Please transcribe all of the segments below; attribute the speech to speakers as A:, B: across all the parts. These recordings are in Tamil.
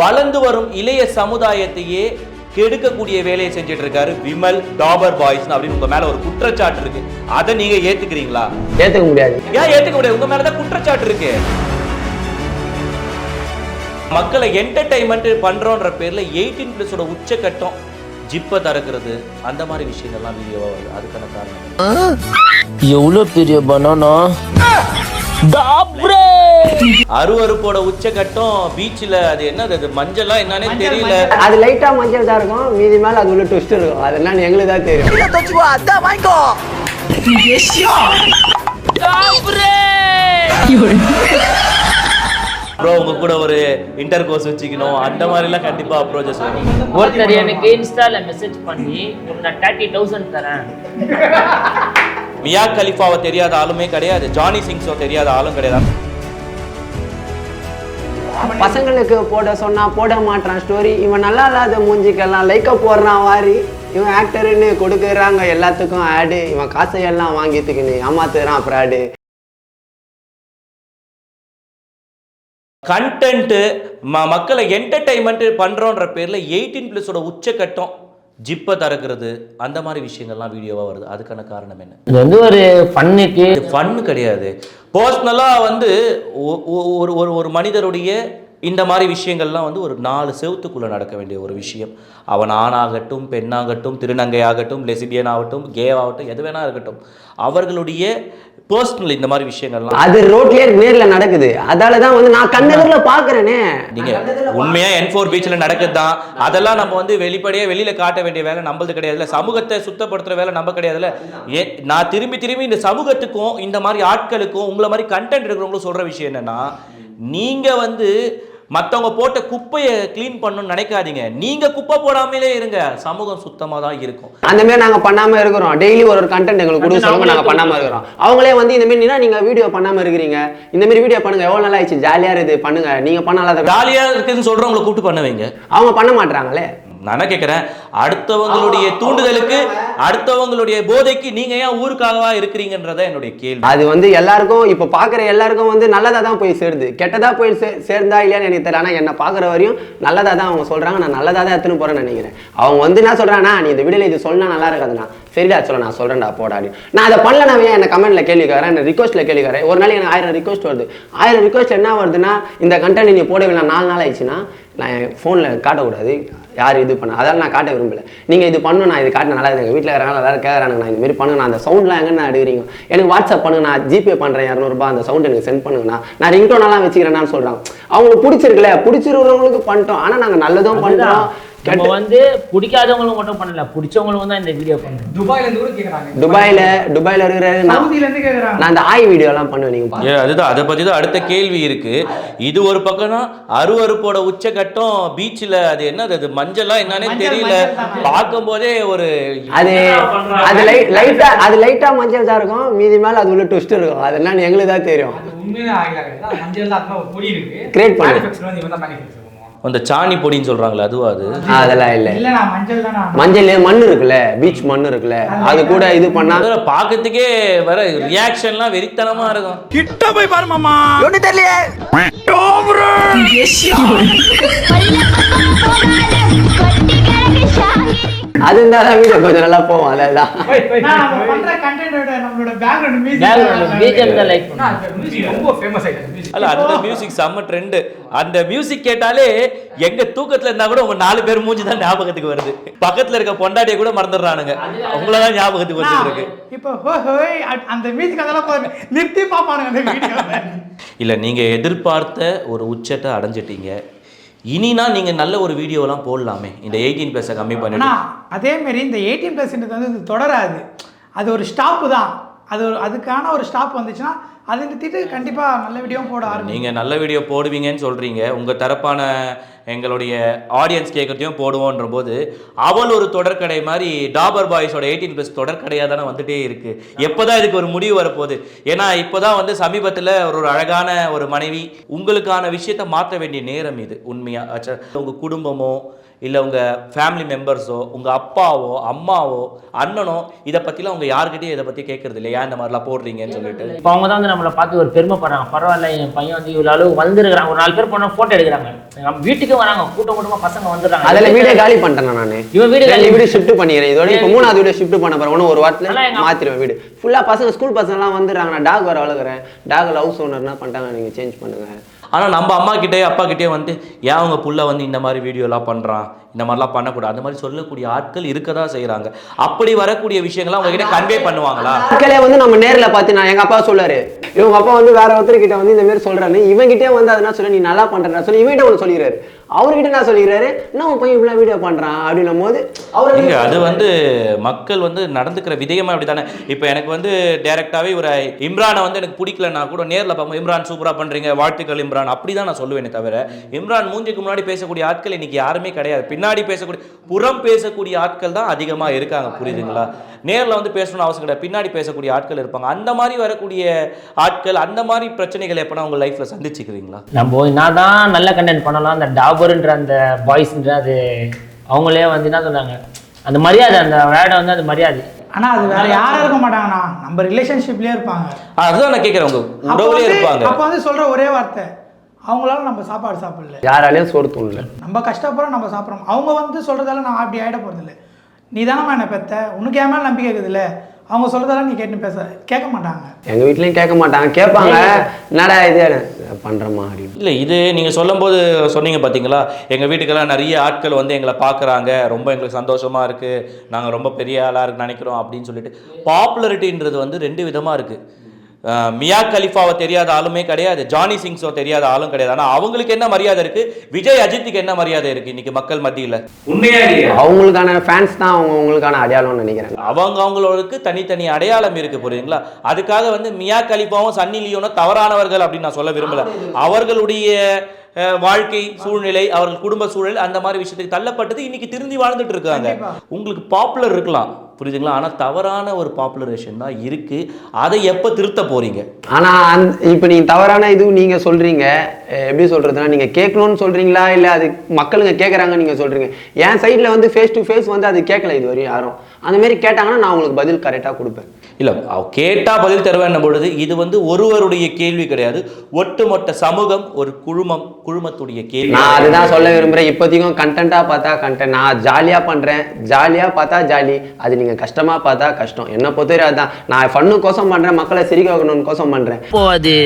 A: வளர்ந்து வரும் இளைய சமுதாயத்தையே கெடுக்கக்கூடிய வேலையை செஞ்சுட்டு இருக்காரு விமல் டாபர் பாய்ஸ் அப்படின்னு உங்க மேல ஒரு குற்றச்சாட்டு இருக்கு. அதை நீங்க ஏத்துக்கிறீங்களா?
B: ஏத்துக்க முடியாது.
A: ஏன் ஏத்துக்க முடியாது? உங்க மேலதான் குற்றச்சாட்டு இருக்கு. மக்களை என்டர்டைன்மெண்ட் பண்றோன்ற பேர்ல எயிட்டீன் பிளஸோட உச்சக்கட்டம் ஜிப்பை திறக்கிறது. அந்த மாதிரி விஷயங்கள்லாம் வீடியோவா வருது. அதுக்கான காரணம்
C: எவ்வளோ பெரிய பனானா
A: அருவருப்போட உச்சக்கட்டம் பீச்சில் அது என்னது அது மஞ்சளா என்னன்னே தெரியல.
B: அது லைட்டா மஞ்சள் தான் இருக்கும் மீதி மேல அது உள்ள ட்விஸ்ட் இருக்கும். அது என்னன்னு எங்களுக்கு தான் தெரியும்.
A: ப்ரோ உங்க கூட ஒரு இன்டர் கோர்ஸ் வச்சுக்கணும். அந்த மாதிரிலாம் கண்டிப்பா அப்ரோச்சஸ் வரும்
C: ஒருத்தர் எனக்கு இன்ஸ்டால மெசேஜ் பண்ணி உன்னை தேர்ட்டி தௌசண்ட் தரேன்.
A: மியா கலிஃபாவை தெரியாத ஆளுமே கிடையாது. ஜானி சிங்ஸோ தெரியாத ஆளும் கிடையாது.
B: பசங்களுக்கு போட சொன்னா போட மாட்டான் ஸ்டோரி இவன் நல்லா இல்லாத மூஞ்சிக்கெல்லாம் லைக்க போடுறான் வாரி. இவன் ஆக்டர்னு கொடுக்குறாங்க எல்லாத்துக்கும் ஆடு இவன் காசை எல்லாம் வாங்கித்துக்கின்னு ஏமாத்துறான் ஃப்ராடு
A: கண்டென்ட் மக்களை என்டர்டைன்மெண்ட் பண்றோன்ற பேர்ல எயிட்டீன் பிளஸோட உச்சக்கட்டம் ஜிப்பை திறக்கிறது அந்த மாதிரி விஷயங்கள்லாம் வீடியோவா வருது. அதுக்கான காரணம் என்ன?
C: இது வந்து ஒரு ஃபன்னுக்கு
A: இது ஃபன் கிடையாது. பர்சனலாக வந்து ஒரு ஒரு ஒரு மனிதருடைய இந்த மாதிரி விஷயங்கள்லாம் வந்து ஒரு நாலு செவுத்துக்குள்ளே நடக்க வேண்டிய ஒரு விஷயம். அவன் ஆணாகட்டும் பெண்ணாகட்டும் திருநங்கையாகட்டும் லெசிபியன் ஆகட்டும் கே ஆகட்டும் எது வேணா இருக்கட்டும். அவர்களுடைய பர்சனல் இந்த மாதிரி விஷயங்கள்லாம்
B: அது ரோட்லயே நேர்ல நடக்குது. அதால தான் வந்து நான் கண்ணெதிரில பாக்குறேனே
A: நீங்க உண்மையா என் ஃபோர் பீச்சில் நடக்குது தான் அதெல்லாம் நம்ம வந்து வெளிப்படையா வெளியில காட்ட வேண்டிய வேலை நம்மளது கிடையாதுல்ல. சமூகத்தை சுத்தப்படுத்துற வேலை நம்ம கிடையாதுல்ல. ஏ நான் திரும்பி திரும்பி இந்த சமூகத்துக்கும் இந்த மாதிரி ஆட்களுக்கும் உங்களை மாதிரி கண்டென்ட் இருக்கிறவங்களும் சொல்ற விஷயம் என்னன்னா நீங்க வந்து மத்தவங்க போட்ட குப்பையை க்ளீன் பண்ணணும்னு நினைக்காதீங்க. நீங்க குப்பை போடாமலே இருங்க. சமூகம் சுத்தமா தான் இருக்கும்.
B: அந்த மாதிரி நாங்க பண்ணாம இருக்கிறோம். டெய்லி ஒரு ஒரு கண்டென்ட் எங்களுக்கு கொடுக்க சொல்லுங்க நாங்க பண்ணாம இருக்கிறோம். அவங்களே வந்து இந்த மாதிரி நீனா நீங்க வீடியோ பண்ணாம இருக்கிறீங்க. இந்த மாதிரி வீடியோ பண்ணுங்க. எவ்வளவு நாள் ஆயிடுச்சு ஜாலியா இருக்குது. பண்ணுங்க. நீங்க பண்ணாத
A: ஜாலியா இருக்குதுன்னு சொல்றவங்களை கூப்பிட்டு பண்ண வைங்க.
B: அவங்க பண்ண மாட்டாங்களே
A: நான் என்ன கேட்குறேன் அடுத்தவங்களுடைய தூண்டுதலுக்கு அடுத்தவங்களுடைய போதைக்கு நீங்க ஏன் ஊருக்காகவா இருக்கிறீங்கன்றத என்னுடைய கேள்வி.
B: அது வந்து எல்லாருக்கும் இப்போ பார்க்குற எல்லாருக்கும் வந்து நல்லதா தான் போய் சேருது. கெட்டதா போய் சே சேர்ந்தா இல்லையான்னு எனக்கு தெரியல. ஆனால் என்னை பார்க்குற வரையும் நல்லதா தான் அவங்க சொல்றாங்க. நான் நல்லதா தான் எடுத்துன்னு போறேன்னு நினைக்கிறேன். அவங்க வந்து என்ன சொல்றாங்கன்னா நீ இந்த வீடியோல இது சொன்னா நல்லா இருக்காதுண்ணா. சரிடா சொல்ல நான் சொல்றேன்டா போடா அப்படின்னு. நான் அதை பண்ணல நான் என்ன கமெண்ட்ல கேள்வி கேட்கறேன்? என்ன ரிக்வஸ்ட்ல கேள்வி கேட்கறேன்? ஒரு நாளைக்கு எனக்கு ஆயிரம் ரிக்வஸ்ட் வருது. ஆயிரம் ரிக்வஸ்ட் என்ன வருதுன்னா இந்த கண்டென்ட் நீ போடவில்லை நாலு நாள் ஆயிடுச்சுன்னா நான் என் ஃபோனில் காட்டக்கூடாது. யார் இது பண்ண அதால நான் காட்ட விரும்பல. நீங்கள் இது பண்ணணும் நான் இது காட்டின நல்லா எங்கள் வீட்டில் இருக்கிறாங்க எல்லாரும் கேட்குறாங்க நான் இந்த மாதிரி பண்ணுங்க நான் அந்த சவுண்ட்லாம் எங்கே நான் எடுக்கிறீங்க எனக்கு வாட்ஸ்அப் பண்ணுங்க நான் ஜிபே பண்ணுறேன் இரநூறுபா அந்த சவுண்ட் எனக்கு சென்ட் பண்ணுங்கண்ணா நான் ரிங்டோனெல்லாம் வச்சுக்கிறேன்னு சொல்கிறாங்க அவங்களுக்கு பிடிச்சிருக்குல்ல பிடிச்சிருக்கிறவங்களுக்கு பண்ணிட்டோம். ஆனால் நாங்கள் நல்லதும் பண்ணுறோம்
C: நம்ம வந்து பிடிக்காதவங்களும் மட்டும் பண்ணல பிடிச்சவங்களும் தான் இந்த வீடியோ பண்றோம்.
D: துபாயில இருந்து கூட கேக்குறாங்க.
B: துபாயில் துபாயில் இருக்கிறாரு நான்
D: சவுதியில இருந்து கேக்குறாங்க.
B: நான் அந்த ஆய் வீடியோலாம் பண்ணுவேன் நீங்கள் பாருங்க.
A: ஏ, அதுதான் அதை பத்தி தான் அடுத்த கேள்வி இருக்கு. இது ஒரு பக்கம்னா அருவருப்போட உச்சக்கட்டம் பீச்சில் அது என்னது அது மஞ்சளா என்னன்னே தெரியல.
D: மஞ்சள் தான்.
A: பார்க்கும் போதே ஒரு
B: அது அது லைட் லைட்டா அது லைட்டா மஞ்சள் தான் இருக்கும். மீதி மேல அது உள்ள ட்விஸ்ட் இருக்கும். அது என்னன்னு எங்களுக்கு தான் தெரியும்.
D: அது உண்மையிலே ஆகல மஞ்சள் தான். அதுல ஒரு பொடி இருக்கு.
B: Create பண்ணு.
A: அந்த சாணி பொடின்னு சொல்றாங்களே அதுவா அது?
B: அதெல்லாம் இல்லை.
D: இல்ல நான் மஞ்சள் தான் நான்
B: மஞ்சள் மண் இருக்குல்ல பீச் மண் இருக்குல்ல அது கூட இது பண்ணா
A: அதுல பார்க்கறதுக்கே வர ரியாக்ஷன்லாம் வெறித்தனமா இருக்கும்.
B: அது இருந்தா தான் வீடியோ கொஞ்சம் நல்லா போகும் அதெல்லாம்
D: நான் நம்ம பண்ற கண்டென்ட்டோட நம்மளோட
A: அல்ல அந்த மியூசிக் செம்ம ட்ரெண்டு அந்த மியூசிக் கேட்டாலே எங்க தூக்கத்துல இருந்தா கூட உங்க நாலு பேர் மூஞ்சி தான் ஞாபகத்துக்கு வருது. பக்கத்துல இருக்க பொண்டாட்டியை கூட மறந்துடுறானுங்க. உங்களை தான் ஞாபகத்துக்கு வந்துட்டு இருக்கு.
D: இப்போ ஹோ ஹோய் அ- அந்த மியூசிக் அதெல்லாம். நிறுத்தி பாப்பானுங்க
A: இல்ல நீங்க எதிர்பார்த்த ஒரு உச்சத்தை அடைஞ்சிட்டீங்க. இனினா நீங்க நல்ல ஒரு வீடியோலாம் போடலாமே. இந்த எயிட்டீன் பிளஸை கம்மி பண்ணிட்டு.
D: ஆனா அதே மாதிரி இந்த எயிட்டீன் பிளஸ்ன்றது வந்து தொடராது. அது ஒரு ஸ்டாப்பு தான். அது ஒரு அதுக்கான ஒரு ஸ்டாப் வந்துச்சுன்னா அதை நிறுத்திட்டு கண்டிப்பாக நல்ல வீடியோவும் போட ஆரம்பிக்கும்.
A: நீங்கள் நல்ல வீடியோ போடுவீங்கன்னு சொல்கிறீங்க உங்கள் தரப்பான எங்களுடைய ஆடியன்ஸ் கேட்கறதையும் போடுவோன்ற போது அவள் ஒரு தொடர்கடை மாதிரி டாபர் பாய்ஸோட எயிட்டீன் ப்ளஸ் தொடர்கடையாக தானே வந்துட்டே இருக்கு. எப்போதான் இதுக்கு ஒரு முடிவு வரப்போகுது? ஏன்னா இப்போதான் வந்து சமீபத்தில் ஒரு ஒரு அழகான ஒரு மனைவி உங்களுக்கான விஷயத்தை மாற்ற வேண்டிய நேரம் இது உண்மையா? அச்சா, உங்க குடும்பமோ இல்லை உங்கள் ஃபேமிலி மெம்பர்ஸோ உங்கள் அப்பாவோ அம்மாவோ அண்ணனோ இதை பற்றிலாம் அவங்க யாருக்கிட்டையும் இதை பற்றி கேட்கறது இல்லை ஏன் இந்த மாதிரிலாம் போடுறீங்கன்னு சொல்லிட்டு.
C: இப்போ அவங்க தான் வந்து நம்மளை பார்த்து ஒரு பெருமைப்படுறாங்க. பரவாயில்ல என் பையன் வந்து இவ்வளோ அளவு வந்திருக்கிறாங்க ஒரு நாலு பேர் போனால் ஃபோட்டோ எடுக்கிறாங்க. நம்ம வீட்டுக்கு டெய்லியும் வராங்க. கூட்டம் கூட்டமா பசங்க வந்துடுறாங்க.
B: அதுல வீடியோ காலி பண்ணிட்டேன் நானு?
C: இவன் வீடு
B: ரெண்டு வீடு ஷிஃப்ட் பண்ணிக்கிறேன். இதோட இப்போ மூணாவது வீடு ஷிஃப்ட் பண்ண போறேன். ஒரு வாரத்துல
C: ஆனா
B: மாத்திருவேன் வீடு. ஃபுல்லா பசங்க ஸ்கூல் பசங்க எல்லாம் வந்துடுறாங்க நான் டாக் வர வளர்க்குறேன் டாக் ஹவுஸ் ஓனர் என்ன பண்ணிட்டாங்க. நீங்க சேஞ்ச் பண்ணுங்க.
A: ஆனால் நம்ம அம்மா கிட்டே அப்பா கிட்டே வந்து ஏன் அவங்க புள்ள வந்து இந்த மாதிரி வீடியோலாம் பண்ணுறான் இந்த மாதிரிலாம் பண்ணக்கூடாது. அந்த மாதிரி சொல்லக்கூடிய ஆட்கள் இருக்க தான் செய்கிறாங்க அப்படி வரக்கூடிய விஷயங்கள்லாம் அவங்க கிட்ட கன்வே பண்ணுவாங்களா?
B: மக்களே வந்து நம்ம நேர்ல பார்த்து நான் எங்க அப்பா சொல்றாரு. இவங்க அப்பா வந்து வேற ஒருத்தர் கிட்ட வந்து இந்த மாதிரி சொல்றாரு. இவங்கிட்டே வந்து அதனா சொல்ல நீ நல்லா பண்றா சொல்லி இவங்கிட்ட ஒன்று சொல்லிடுறாரு. அவர்கிட்ட நான் சொல்லிடுறாரு என்ன உன் பையன் இவ்வளவு வீடியோ பண்றான்? அப்படின்னும் போது அவர்
A: இங்க அது வந்து மக்கள் வந்து நடந்துக்கிற விதயமா அப்படி தானே இப்போ எனக்கு வந்து டைரக்டாவே ஒரு இம்ரானை வந்து எனக்கு பிடிக்கலன்னா கூட நேர்ல பார்ப்போம் இம்ரான் சூப்பரா பண்றீங்க வாழ்த்துக்கள் இம்ரான். அப்படி தான் நான் சொல்லுவேனே தவிர இம்ரான் மூஞ்சிக்கு முன்னாடி பேசக்கூடிய ஆட்கள் இன்னைக்கு யாருமே கிடையாது. பின்னாடி பேசக்கூடிய புறம் பேசக்கூடிய ஆட்கள் தான் அதிகமா இருக்காங்க. புரியுதுங்களா? நேர்ல வந்து பேசணும்னு அவசியம் கிடையாது. பின்னாடி பேசக்கூடிய ஆட்கள் இருப்பாங்க. அந்த மாதிரி வரக்கூடிய ஆட்கள் அந்த மாதிரி பிரச்சனைகள் எப்பனா உங்க லைஃப்ல சந்திச்சுக்கிறீங்களா?
C: நம்ம நான் தான் நல்ல கண்டென்ட் பண்ணலாம். அந்த டாபர்ன்ற அந்த பாய்ஸ்ன்ற அது அவங்களே வந்து என்ன சொன்னாங்க அந்த மரியாதை அந்த வேடை வந்து அந்த மரியாதை.
D: ஆனா அது வேற யாரும் இருக்க மாட்டாங்கண்ணா. நம்ம ரிலேஷன்ஷிப்லயே இருப்பாங்க.
A: அதுதான் நான் கேட்குறேன் உங்க
D: அப்போ
A: உறவுலயே
D: வந்து
A: இருப்பாங்க.
D: அப்போ வந்து சொல்ற ஒரே வார்த்தை. அவங்களால நம்ம சாப்பாடு சாப்பிடல.
B: யாராலையும் சோறு தூண்டல
D: நம்ம கஷ்டப்படுறோம் நம்ம சாப்பிட்றோம். அவங்க வந்து சொல்றதால நான் அப்படி ஆயிட போறதில்ல. நீ தானம்மா என்ன பெத்த? உனக்கு ஏன் மேல நம்பிக்கை இருக்குதுல்ல? அவங்க சொல்றதால நீ கேட்டு பேச கேட்க மாட்டாங்க.
B: எங்க வீட்லயும் கேட்க மாட்டாங்க. கேட்பாங்க. என்னடா இது? பண்றமா அப்படின்னு
A: இல்லை இது நீங்கள் சொல்லும்போது சொன்னீங்க பார்த்தீங்களா எங்கள் வீட்டுக்கெல்லாம் நிறைய ஆட்கள் வந்து எங்களை பார்க்குறாங்க ரொம்ப எங்களுக்கு சந்தோஷமாக இருக்குது நாங்கள் ரொம்ப பெரிய ஆளாக இருக்கு நினைக்கிறோம் அப்படின்னு சொல்லிட்டு. பாப்புலரிட்டின்றது வந்து ரெண்டு விதமாக இருக்குது மியா கலிஃபாவை தெரியாத ஆளுமே கிடையாது ஜானி சிங்ஸோ தெரியாத ஆளும் கிடையாது. ஆனால் அவங்களுக்கு என்ன மரியாதை இருக்குது விஜய் அஜித்துக்கு என்ன மரியாதை இருக்குது இன்னைக்கு மக்கள் மத்தியில்? உண்மையா
B: அவங்களுக்கான ஃபேன்ஸ் தான் அவங்க உங்களுக்கான அடையாளம்னு நினைக்கிறேன்
A: அவங்க அவங்களுக்கு தனித்தனி அடையாளம் இருக்கு புரியுதுங்களா? அதுக்காக வந்து மியா கலிஃபாவும் சன்னி லியோனும் தவறானவர்கள் அப்படின்னு நான் சொல்ல விரும்பல. அவர்களுடைய வாழ்க்கை சூழ்நிலை அவர்கள் குடும்ப சூழல் அந்த மாதிரி விஷயத்துக்கு தள்ளப்பட்டது இன்னைக்கு திருந்தி வாழ்ந்துட்டு இருக்காங்க. உங்களுக்கு பாப்புலர் இருக்கலாம். புரியுதுங்களா? ஆனால் தவறான ஒரு பாப்புலரேஷன் தான் இருக்குது அதை எப்போ திருத்த போகிறீங்க
B: ஆனால் அந் இப்போ நீங்கள் தவறான இதுவும் நீங்கள் சொல்கிறீங்க எப்படி சொல்கிறதுனா நீங்கள் கேட்கணும்னு சொல்கிறீங்களா இல்லை அது மக்களுங்க கேட்குறாங்க நீங்கள் சொல்கிறீங்க என் சைடில் வந்து ஃபேஸ் டு ஃபேஸ் வந்து அது கேட்கல இது வரையும் யாரும் அந்தமாரி கேட்டாங்கன்னா நான் உங்களுக்கு பதில் கரெக்டாக கொடுப்பேன்.
A: இல்ல அவ கேட்டா பதில் தருவேன் பொழுது இது வந்து ஒருவருடைய கேள்வி கிடையாது. ஒட்டுமொத்த சமூகம் ஒரு குழுமம் குழுமத்துடைய கேள்வி.
B: நான் அதுதான் சொல்ல விரும்புறேன். இப்போதைக்கும் கண்டென்ட்டா பார்த்தா கண்டென்ட் நான் ஜாலியா பண்றேன். ஜாலியா பார்த்தா ஜாலி அது நீங்க கஷ்டமா பார்த்தா கஷ்டம். என்ன பொறுத்தவரை அதுதான் நான் ஃபன்னுக்கோசம் பண்றேன் மக்களை சிரிக்க வைக்கணும்னு கோசம் பண்றேன்.
C: போவாது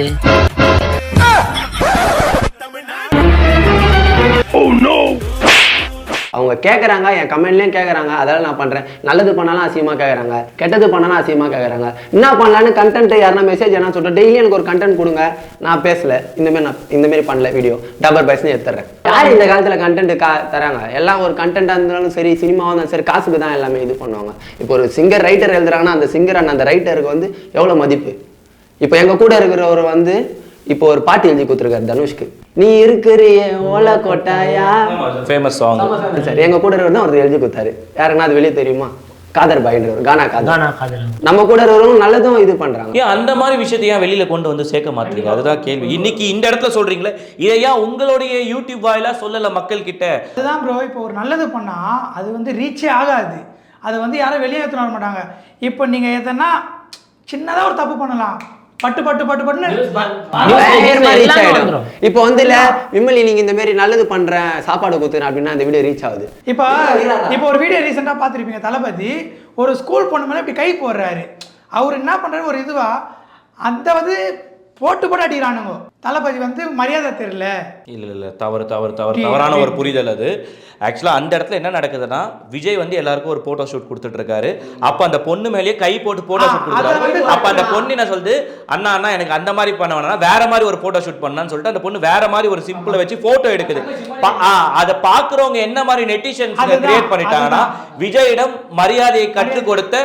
B: அவங்க கேட்குறாங்க என் கமெண்ட்லேயும் கேட்குறாங்க அதெல்லாம் நான் பண்ணுறேன் நல்லது பண்ணாலும் அசியமாக கேட்குறாங்க கெட்டது பண்ணாலும் அசியமாக கேட்குறாங்க என்ன பண்ணலான்னு கண்டென்ட் யாருன்னா மெசேஜ் என்ன சொல்லிட்டு டெய்லி எனக்கு ஒரு கண்டென்ட் கொடுங்க. நான் பேசல. இந்தமாரி நான் இந்தமாரி பண்ணல வீடியோ டபுள் பைஸ்னு எடுத்துறேன் யார் இந்த காலத்தில் கண்டென்ட் கா தராங்க? எல்லாம் ஒரு கண்டென்ட்டாக இருந்தாலும் சரி சினிமாவாக இருந்தாலும் சரி காசுக்கு தான் எல்லாமே இது பண்ணுவாங்க. இப்போ ஒரு சிங்கர் ரைட்டர் எழுதுறாங்கன்னா அந்த சிங்கர் அந்த ரைட்டருக்கு வந்து எவ்வளோ மதிப்பு? இப்போ எங்கள் கூட இருக்கிறவர் வந்து இப்போ ஒரு பாட்டு எழுதி கொடுத்துருக்காரு தனுஷ்க்கு. நீ இருக்கிறிய ஓலை கொட்டாயா?
A: ஃபேமஸ் சாங்
B: சார் எங்க கூட இருக்கிறது ஒருத்தர் எழுதி கொடுத்தாரு. யாருன்னா அது வெளியே தெரியுமா? காதர் பாயின்றவர் கானா காதர். நம்ம கூட இருக்கிறவங்க நல்லதும் இது பண்றாங்க.
A: ஏன் அந்த மாதிரி விஷயத்தை ஏன் வெளியில கொண்டு வந்து சேர்க்க மாட்டீங்க அதுதான் கேள்வி. இன்னைக்கு இந்த இடத்துல சொல்றீங்களே இதை ஏன் உங்களுடைய யூடியூப் வாயிலா சொல்லல மக்கள் கிட்ட?
D: அதுதான் ப்ரோ இப்போ ஒரு நல்லது பண்ணா அது வந்து ரீச்சே ஆகாது. அது வந்து யாரும் வெளியே வர மாட்டாங்க. இப்போ நீங்க எதனா சின்னதா ஒரு தப்பு பண்ணலாம். பட்டு பட்டு பட்டு பட்டுன்னு.
B: இப்போ வந்து இல்ல. விமலி நீங்க இந்த மாதிரி நல்லது பண்றேன் சாப்பாடு கொடுத்துறேன் அப்படின்னா அந்த வீடியோ ரீச் ஆகுது.
D: இப்போ இப்போ ஒரு வீடியோ ரீசெண்டாக பார்த்துருப்பீங்க தளபதி. ஒரு ஸ்கூல் பொண்ணு மேலே இப்படி கை போடுறாரு. அவர் என்ன பண்ணுறாரு ஒரு இதுவா அந்த வந்து போட்டு போட்டு அடிக்கிறானுங்க. தளபதி வந்து மரியாதை தெரியல.
A: இல்ல இல்ல தவறு தவறு தவறு. தவறான ஒரு புரிதல் அது. ஆக்சுவலா அந்த இடத்துல என்ன நடக்குதுன்னா விஜய் வந்து எல்லாருக்கும் ஒரு போட்டோ ஷூட் கொடுத்துட்டு இருக்காரு அப்ப அந்த பொண்ணு மேலேயே கை போட்டு போட்டோ ஷூட் கொடுக்குறாரு. அப்ப அந்த பொண்ணு என்ன சொல்லுது? அண்ணா அண்ணா எனக்கு அந்த மாதிரி பண்ண வேணாம். வேற மாதிரி ஒரு போட்டோ ஷூட் பண்ணான்னு சொல்லிட்டு அந்த பொண்ணு வேற மாதிரி ஒரு சிம்பிளை வச்சு போட்டோ எடுக்குது. அதை பாக்குறவங்க என்ன மாதிரி நெட்டிஷன்ஸ்
D: அதுதான்,
A: கிரியேட் பண்ணிட்டாங்கன்னா விஜயிடம் மரியாதையை கற்றுக் கொடுத்த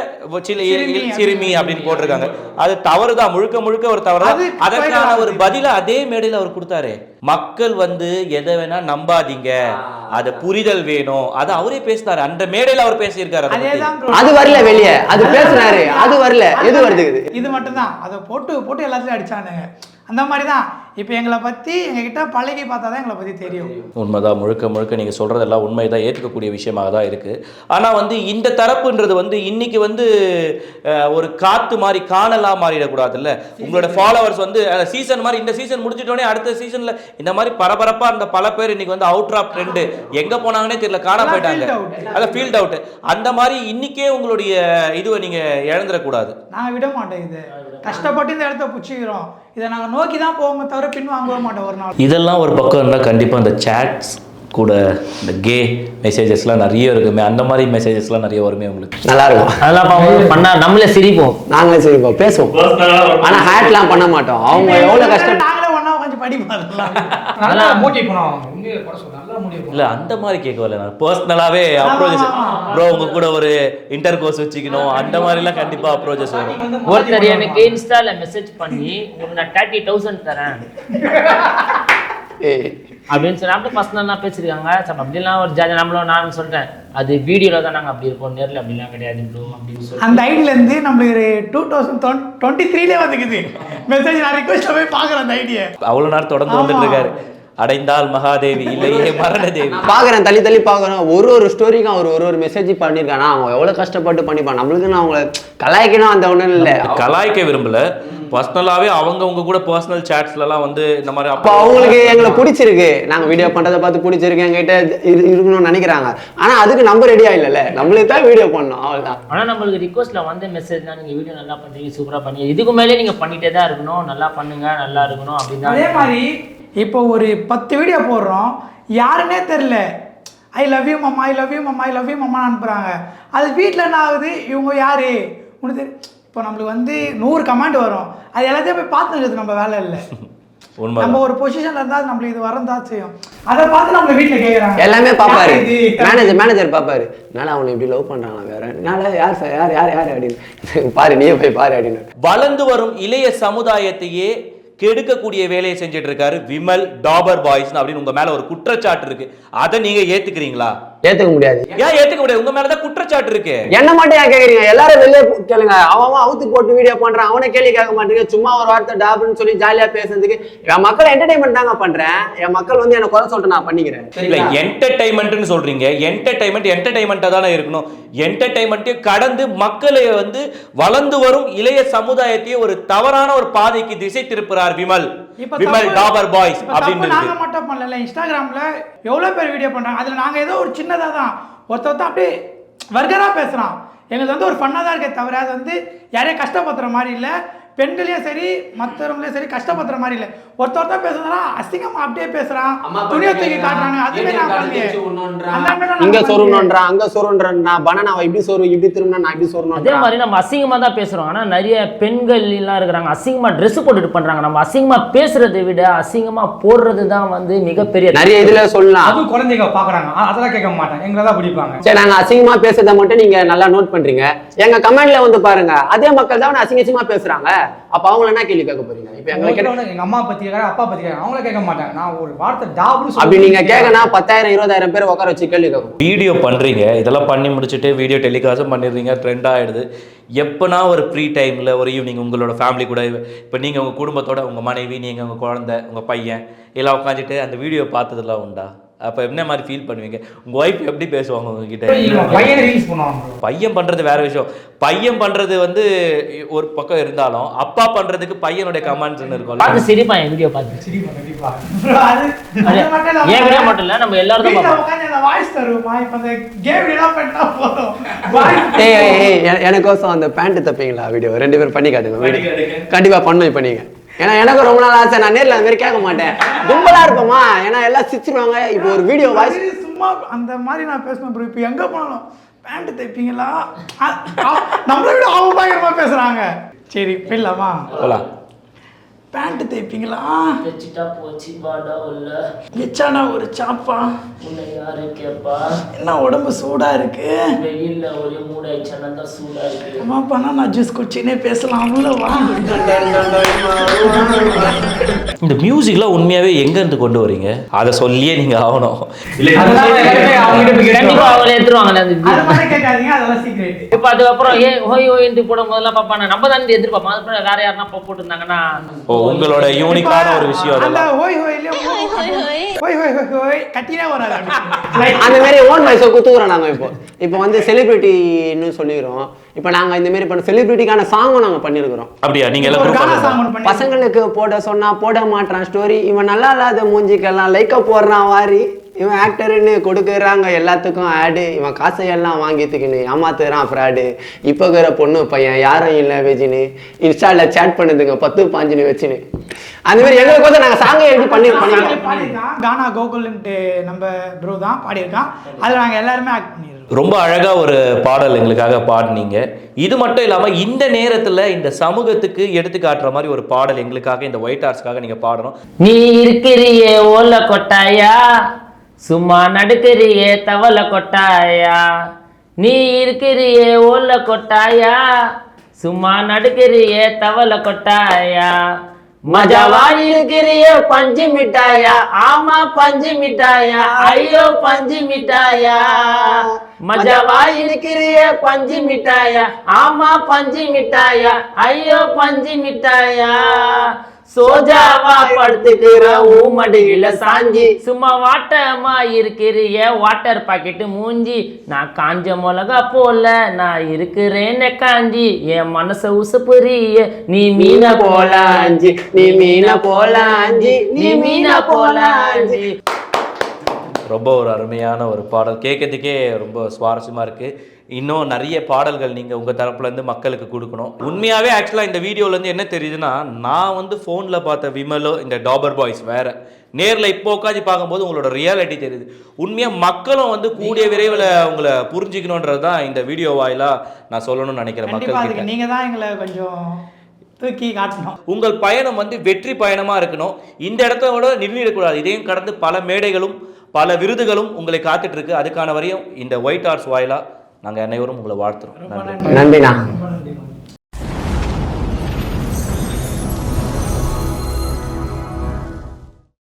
D: சிறுமி
A: அப்படின்னு போட்டிருக்காங்க. அது தவறுதான். முழுக்க முழுக்க ஒரு தவறு
D: அது
A: அதற்கான ஒரு. பதில அதே மேடையில அவர் கொடுத்தாரு. மக்கள் வந்து எதை வேணா நம்பாதீங்க. அத புரிதல் வேணும். அது அவரே பேசினாரு. அந்த மேடையில அவர் பேசியிருக்காரு அதை.
D: தான்
B: வரல வெளியே. அது பேசினாரு அது வரல. எது வருது?
D: இது மட்டும்தான். அதை போட்டு போட்டு எல்லாத்துலயும் அடிச்சானுங்க. அந்த மாதிரி தான் இப்போ எங்களை பற்றி எங்ககிட்ட பழகி பார்த்தா தான் எங்களை பற்றி தெரியும்.
A: உண்மைதான். முழுக்க முழுக்க நீங்கள் சொல்கிறதெல்லாம் உண்மை தான் ஏற்றுக்கக்கூடிய விஷயமாக தான் இருக்குது ஆனால் வந்து இந்த தரப்புன்றது வந்து இன்னைக்கு வந்து ஒரு காற்று மாதிரி காணலாம் மாறிடக்கூடாதுல்ல? உங்களோட ஃபாலோவர்ஸ் வந்து சீசன் மாதிரி இந்த சீசன் முடிஞ்சிட்டோடனே அடுத்த சீசனில் இந்த மாதிரி பரபரப்பாக இருந்த பல பேர் இன்னைக்கு வந்து அவுட் ஆஃப் ட்ரெண்டு எங்கே போனாங்கன்னே தெரியல. காண போயிட்டாங்க. அதான் ஃபீல்ட் அவுட் அந்த மாதிரி இன்னைக்கே உங்களுடைய இதுவை நீங்கள் இழந்துடக்கூடாது.
D: நாங்கள் விட மாட்டோம் இது. கஷ்டப்பட்டு இந்த இடத்த பிடிச்சிக்கிறோம். இதை நாங்கள் நோக்கி தான் போவோமே தவிர பின் வாங்கவே மாட்டோம் ஒரு நாள்.
A: இதெல்லாம் ஒரு பக்கம் இருந்தால் கண்டிப்பாக அந்த சேட்ஸ் கூட இந்த கே மெசேஜஸ்லாம் நிறைய இருக்குமே. அந்த மாதிரி மெசேஜஸ்லாம் நிறைய வருமே உங்களுக்கு.
B: நல்லா இருக்கும்.
C: அதெல்லாம் பார்க்கும்போது பண்ணா நம்மளே சிரிப்போம்.
B: நாங்களே சரி இப்போ பேசுவோம் ஆனா ஹேட்லாம் பண்ண மாட்டோம். அவங்க எவ்வளவு கஷ்டம்
D: அதெல்லாம்
E: நல்லா
A: இல்ல அந்த மாதிரி கேட்க வரல நான் பர்சனலாவே அப்ரோச்சஸ் ப்ரோ உங்க கூட ஒரு இன்டர் கோர்ஸ் வச்சுக்கணும் அந்த மாதிரிலாம் கண்டிப்பா அப்ரோச்சஸ் வரும்
C: ஒருத்தர் எனக்கு இன்ஸ்டால மெசேஜ் பண்ணி உங்களுக்கு நான் தேர்ட்டி தௌசண்ட் தரேன். அப்படின்னு சொல்லி அப்படி பர்சனலாக பேசியிருக்காங்க. சரி அப்படிலாம் ஒரு ஜாதி நம்மளும் நான் சொல்லிட்டேன். அது வீடியோவில் தான் நாங்கள் அப்படி இருப்போம் நேரில் அப்படிலாம் கிடையாது ப்ரோ அப்படின்னு சொல்லி
D: அந்த ஐடியிலேருந்து நம்மளுக்கு டூ தௌசண்ட் டுவெண்ட்டி த்ரீலே வந்துக்குது. மெசேஜ் நான் ரிக்வஸ்ட்டில் போய் பார்க்குறேன் அந்த ஐடியை
A: அவ்வளவு நேரம் தொடர்ந்து வந்துட்டு இருக்காரு. அடைந்தால் மகாதேவி இல்லையே மரணதேவி.
B: பாக்குறேன் தள்ளி தள்ளி பாக்குறேன். ஒரு ஒரு ஸ்டோரிக்கும் அவர் ஒரு ஒரு மெசேஜ் பண்ணியிருக்கானா அவங்க எவ்வளவு கஷ்டப்பட்டு பண்ணிப்பான். நம்மளுக்கு நான் அவங்கள கலாய்க்கணும் அந்த ஒண்ணும் இல்ல.
A: கலாய்க்க விரும்பல. பர்சனலாவே அவங்க உங்க கூட பர்சனல் சாட்ஸ்லலாம் வந்து இந்த மாதிரி
B: அப்போ அவங்களுக்கு எங்களை பிடிச்சிருக்கு. நாங்க வீடியோ பண்றதை பார்த்து பிடிச்சிருக்கு எங்ககிட்ட இரு- இருக்கணும்னு நினைக்கிறாங்க. ஆனா அதுக்கு நம்ம ரெடியா இல்லைல்ல. நம்மளுக்கு தான் வீடியோ பண்ணணும் அவ்வளவுதான்.
C: ஆனால் நம்மளுக்கு ரிக்வஸ்ட்டில் வந்து மெசேஜ் தான் நீங்கள் வீடியோ நல்லா பண்ணுறீங்க சூப்பராக பண்ணீங்க. இதுக்கு மேலே நீங்கள் பண்ணிகிட்டே தான் இருக்கணும். நல்லா பண்ணுங்க நல்லா இருக்கணும் அப்படின்னு
D: அதே மாதிரி இப்போ ஒரு பத்து வீடியோ போடுறோம். யாருன்னே தெரில I love you mamma I love you mamma I love you mamma அனுப்புகிறாங்க அது வீட்டில் என்ன ஆகுது? இவங்க யாரு? உனக்கு இப்போ நம்மளுக்கு வந்து நூறு கமெண்ட் வரும். அது எல்லாத்தையும் போய் பார்த்துக்கிறது நம்ம வேலை இல்லை. நம்ம ஒரு பொசிஷன்ல இருந்தா நம்மளுக்கு இது வரந்தா செய்யும். அதை பார்த்து நம்ம வீட்டில் கேட்குறாங்க
B: எல்லாமே பாப்பாரு மேனேஜர் மேனேஜர் பாப்பாரு என்னால அவனை இப்படி லவ் பண்றாங்களா வேற? என்னால யார் சார் யார் யார் யார் அப்படின்னு. பாரு நீயே போய் பாரு அப்படின்னு.
A: வளர்ந்து வரும் இளைய சமுதாயத்தையே கெடுக்கக்கூடிய வேலையை செஞ்சுட்டு இருக்காரு விமல் டாபர் பாய்ஸ் அப்படின்னு உங்க மேல ஒரு குற்றச்சாட்டு இருக்கு. அதை நீங்க ஏத்துக்கிறீங்களா?
B: ஏத்துக்க முடியாது.
A: ஏன் ஏத்துக்க முடியாது? உங்க மேலதான் குற்றச்சாட்டு இருக்கு.
B: என்ன மட்டும் ஏன் கேக்குறீங்க? எல்லாரும் வெளியே கேளுங்க. அவன் அவன் அவுத்து போட்டு வீடியோ பண்றான். அவனை கேள்வி கேட்க மாட்டேங்க சும்மா ஒரு வார்த்தை டாப்னு சொல்லி ஜாலியா பேசுறதுக்கு என் மக்கள் என்டர்டைன்மெண்ட் தாங்க பண்றேன். என் மக்கள் வந்து என்ன குறை சொல்லிட்டு நான் பண்ணிக்கிறேன்.
A: இல்ல என்டர்டைன்மெண்ட்னு சொல்றீங்க. என்டர்டைன்மெண்ட் என்டர்டைன்மெண்ட்டா தானே இருக்கணும். என்டர்டைன்மெண்ட்டையும் கடந்து மக்களை வந்து வளர்ந்து வரும் இளைய சமுதாயத்தையே ஒரு தவறான ஒரு பாதைக்கு திசை திருப்புறார் விமல். விமல் டாபர் பாய்ஸ் அப்படின்னு
D: நாங்க
A: இருக்கு.
D: மட்டும் பண்ணல. இன்ஸ்டாகிராம்ல எவ்வளவு பேர் வீடியோ பண்றாங்க? அதுல நாங்க ஏதோ ஒரு சின்னதா தான். ஒருத்த ஒருத்தன் அப்படியே வர்கரா பேசுறான். எங்களுக்கு வந்து ஒரு ஃபன்னாக தான் இருக்கே தவிர அது வந்து யாரையும் கஷ்டப்படுத்துற மாதிரி இல்ல. பெண்களையும் சரி மற்றவங்களையும் சரி கஷ்டப்படுத்துற மாதிரி இல்ல. ஒருத்த ஒருத்தர் பேசுறதுனா அசிங்கமா அப்படியே பேசுறான். துணியை தூக்கி காட்டுறாங்க. அதுவே நான் பண்ணலையே.
B: இங்க. சொருணுன்றான் அங்க சொருன்றான் நான் பனானாவை இப்படி சொரு இப்படி திரும்பினா நான் இப்படி
C: அதே
B: சொருணும்
C: மாதிரி நம்ம அசிங்கமாக தான் பேசுகிறோம் ஆனால் நிறைய பெண்கள் எல்லாம் இருக்கிறாங்க. அசிங்கமாக ட்ரெஸ் போட்டுட்டு பண்ணுறாங்க நம்ம அசிங்கமாக பேசுறதை விட அசிங்கமாக போடுறது தான் வந்து மிகப்பெரிய
B: நிறைய இதுல சொல்லலாம்.
E: அதுவும் குழந்தைங்க பாக்குறாங்க. அதெல்லாம் கேட்க மாட்டேன். எங்களை தான் பிடிப்பாங்க.
B: சரி நாங்க அசிங்கமா பேசுறத மட்டும் நீங்க நல்லா நோட் பண்றீங்க. எங்க கமெண்ட்ல வந்து பாருங்க. அதே மக்கள் தான் அசிங்க அசிங்கமா பேசுறாங்க. அப்ப அவங்கள என்ன கேள்வி கேட்க போறீங்க? இப்ப எங்களுக்கு
E: எங்க அம்மா பத்தி கேட்கறேன் அப்பா பத்தி கேட்கறேன் அவங்கள கேட்க மாட்டாங்க நான் ஒரு வார்த்தை டாப்னு
B: அப்படி நீங்க கேட்கனா பத்தாயிரம் இருபதாயிரம் பேர் உட்கார வச்சு கேள்வி கேட்கும்
A: வீடியோ பண்றீங்க. இதெல்லாம் பண்ணி முடிச்சுட்டு வீடியோ டெலிகாஸ்டும் பண்ணிடுறீங்க. ட்ரெண்ட் ஆயிடுது. எப்போனா ஒரு ஃப்ரீ டைமில் ஒரு ஈவினிங் உங்களோட ஃபேமிலி கூட இப்போ நீங்கள் உங்கள் குடும்பத்தோட உங்கள் மனைவி நீங்கள் உங்கள் குழந்தை உங்கள் பையன் எல்லாம் உட்காந்துட்டு அந்த வீடியோ பார்த்ததெல்லாம் உண்டா? அப்போ என்ன மாதிரி ஃபீல் பண்ணுவீங்க? உங்கள் ஒய்ஃப் எப்படி பேசுவாங்க உங்ககிட்ட?
E: பையனை ரீல்ஸ் பண்ணுவாங்க.
A: பையன் பண்றது வேற விஷயம். பையன் பண்றது வந்து ஒரு பக்கம் இருந்தாலும் அப்பா பண்றதுக்கு பையனுடைய கமெண்ட்ஸ் இருக்கும்ல.
C: பார்த்து சிரிப்பான் என் வீடியோ பார்த்து.
E: சிரிப்பா
C: என் வீடியோ மட்டும் இல்லை நம்ம எல்லாரும்
B: எனக்கோசம் அந்த பேண்ட் தப்பீங்களா வீடியோ ரெண்டு பேரும் பண்ணி காட்டுங்க video. கண்டிப்பா பண்ணும் இப்ப ஏன்னா எனக்கு ரொம்ப நாள் ஆசை. நான் நேர்ல அந்த மாதிரி கேட்க மாட்டேன். கும்பலா இருப்போமா? ஏன்னா எல்லாம் சிரிச்சிருவாங்க. இப்போ ஒரு வீடியோ வாய்ஸ்
D: சும்மா அந்த மாதிரி நான் பேசணும் ப்ரோ இப்போ எங்க போனாலும் பேண்ட் தைப்பீங்களா? நம்மளை விட அவங்க பயங்கரமா பேசுறாங்க. சரி போயிடலாமா?
A: போலாம்.
D: பேண்ட் தைப்பீங்களா
C: வச்சுட்டா போச்சு பாடா உள்ள.
D: எச்சானா ஒரு சாப்பா?
C: உன்னை யாரு கேட்பா
D: என்ன உடம்பு சூடா இருக்கு?
C: வெயில்ல ஒரே மூடாயிடுச்சா தான் சூடா இருக்கு.
D: அம்மா பனானா ஜூஸ் குடிச்சினே பேசலாம் உள்ள வா.
A: இந்த மியூசிக்லாம் உண்மையாவே எங்க இருந்து கொண்டு வரீங்க? அதை சொல்லியே நீங்க ஆகணும்.
C: கண்டிப்பா. அவங்களே எடுத்துருவாங்க அந்த
D: சீக்ரெட்
C: இப்ப அதுக்கப்புறம் ஏன் ஹோய் ஹோயின்ட்டு போடும் போதெல்லாம் பார்ப்பாங்க நம்ம தான் எதிர்பார்ப்போம். அதுக்கப்புறம் வேற யாருன்னா போ- போட்டிருந்தாங்கன்னா
A: ஓ உங்களோட யூனிக்கான ஒரு விஷயம்
D: அந்த
A: அதெல்லாம்
D: கட்டினே வராது
B: மாதிரி ஓன் வாய்ஸை குத்துக்குறோம் நாங்கள் இப்போ. இப்போ வந்து செலிபிரிட்டின்னு சொல்லிடுறோம். இப்போ நாங்கள் இந்த மாதிரி பண்ண செலிபிரிட்டிக்கான சாங்கும் நாங்கள் பண்ணியிருக்கிறோம்
A: அப்படியா? நீங்க எல்லாம்
B: பசங்களுக்கு போட சொன்னா போட மாட்டான். ஸ்டோரி இவன் நல்லா இல்லாத மூஞ்சிக்கெல்லாம் லைக்க போடுறான் வாரி. இவன் ஆக்டர்னு கொடுக்குறாங்க எல்லாத்துக்கும் ஆடு இவன் காசையெல்லாம் வாங்கித்துக்கின்னு ஏமாத்துறான் ஃப்ராடு இப்போ இருக்கிற பொண்ணு பையன் யாரும் இல்லை வெஜின்னு இன்ஸ்டால சேட் பண்ணுதுங்க பத்து பாஞ்சுன்னு வச்சுன்னு. அந்த மாதிரி எங்களுக்கு வந்து நாங்கள் சாங்கை எழுதி பண்ணி பண்ணிருக்கோம்.
D: பாடியிருக்கான். கானா கோகுல்ன்ட்டு நம்ம ப்ரோ தான் பாடியிருக்கான். அதில் நாங்கள் எல்லாருமே ஆக்ட் பண்ணியிருக்கோம்.
A: ரொம்ப அழகா ஒரு பாடல் எங்களுக்காக பாடினீங்க. இது மட்டும் இல்லாம இந்த நேரத்துல இந்த சமூகத்துக்கு எடுத்து காட்டுற மாதிரி ஒரு பாடல் எங்களுக்காக இந்த ஒயிட் ஆர்ட்ஸ்க்காக நீங்க பாடணும்.
C: நீ இருக்கிறியே ஓல கொட்டாயா சும்மா நடுக்கிறியே தவள கொட்டாயா? நீ இருக்கிறியே ஓல கொட்டாயா? சும்மா நடுக்கிறியே தவள கொட்டாயா? மஜாவா இருக்கிறியே பஞ்சு மிட்டாயா? ஆமா பஞ்சு மிட்டாயா? ஐயோ பஞ்சு மிட்டாயா? மஜாவா இருக்கிறியே பஞ்சு மிட்டாயா? ஆமா பஞ்சு மிட்டாயா? ஐயோ பஞ்சு மிட்டாயா? சோஜாவா படுத்துக்கிற ஊமடியில சாஞ்சி. சும்மா வாட்டமா இருக்கிறிய வாட்டர் பாக்கெட்டு மூஞ்சி. நான் காஞ்ச மிளகா போல நான் இருக்கிறேன்னு காஞ்சி. என் மனச உசுப்புரிய நீ மீன போல
B: அஞ்சு நீ மீன போல அஞ்சு
C: நீ மீன போல அஞ்சி
A: ரொம்ப ஒரு அருமையான ஒரு பாடல். கேட்கறதுக்கே ரொம்ப சுவாரஸ்யமா இருக்கு. இன்னும் நிறைய பாடல்கள் நீங்க உங்க தரப்புல இருந்து மக்களுக்கு கொடுக்கணும். உண்மையாவே ஆக்சுவலா இந்த வீடியோல இருந்து என்ன தெரியுதுன்னா நான் வந்து போன்ல பார்த்த விமலோ இந்த டாபர் பாய்ஸ் வேற. நேர்ல இப்போ உட்காந்து பார்க்கும்போது உங்களோட ரியாலிட்டி தெரியுது. உண்மையா மக்களும் வந்து கூடிய விரைவில் உங்களை புரிஞ்சுக்கணுன்றது தான் இந்த வீடியோ வாயிலா நான் சொல்லணும்னு நினைக்கிறேன் மக்கள்
D: நீங்கள் தான் எங்களை கொஞ்சம் தூக்கி காட்டணும்.
A: உங்கள் பயணம் வந்து வெற்றி பயணமா இருக்கணும். இந்த இடத்த விட நின்றுடக்கூடாது இதையும் கடந்து பல மேடைகளும் பல விருதுகளும் உங்களை காத்துட்டு இருக்கு. அதுக்கான வரையும் இந்த ஒயிட் ஆர்ட்ஸ் வாயிலா நாங்க அனைவரும் உங்களை வாழ்த்துறோம். நன்றி.
B: நன்றிண்ணா.